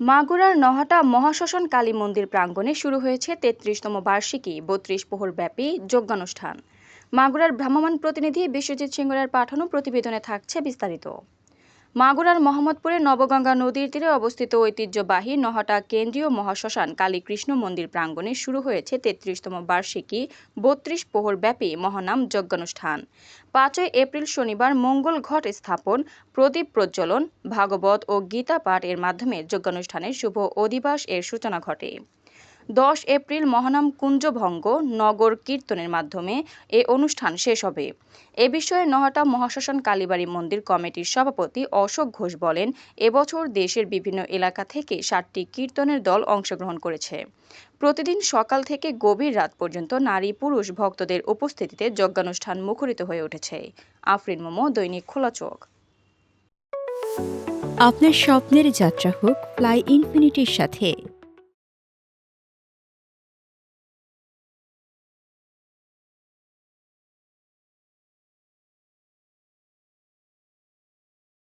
মাগুরার নহাটা মহাশ্মশান কালী মন্দির প্রাঙ্গণে শুরু হয়েছে তেত্রিশতম বার্ষিকী, বত্রিশ প্রহরব্যাপী যজ্ঞানুষ্ঠান। মাগুরার ভ্রাম্যমাণ প্রতিনিধি বিশ্বজিৎ সিংহরের পাঠানো প্রতিবেদনে থাকছে বিস্তারিত। মাগুরার মোহাম্মদপুরে নবগঙ্গা নদীর তীরে অবস্থিত ঐতিহ্যবাহী নহটা কেন্দ্রীয় মহাশ্মশান কালীকৃষ্ণ মন্দির প্রাঙ্গণে শুরু হয়েছে তেত্রিশতম বার্ষিকী বত্রিশ প্রহরব্যাপী মহানাম যজ্ঞানুষ্ঠান। পাঁচই এপ্রিল শনিবার মঙ্গল ঘট স্থাপন, প্রদীপ প্রজ্বলন, ভাগবত ও গীতা পাঠ এর মাধ্যমে যজ্ঞানুষ্ঠানের শুভ অধিবাস এর সূচনা ঘটে। দশ এপ্রিল মহানাম কুঞ্জভঙ্গ নগর কীর্তনের মাধ্যমে এ অনুষ্ঠান শেষ হবে। এ বিষয়ে নহাটা মহাশ্মশান কালীবাড়ি মন্দির কমিটির সভাপতি অশোক ঘোষ বলেন এবছর দেশের বিভিন্ন এলাকা থেকে ষাটটি কীর্তনের দল অংশগ্রহণ করেছে। প্রতিদিন সকাল থেকে গভীর রাত পর্যন্ত নারী পুরুষ ভক্তদের উপস্থিতিতে যজ্ঞানুষ্ঠান মুখরিত হয়ে উঠেছে। আফরিন মোমো, দৈনিক খোলা চোখ। আপনার স্বপ্নের যাত্রা হোক ফ্লাই ইনফিনিটির সাথে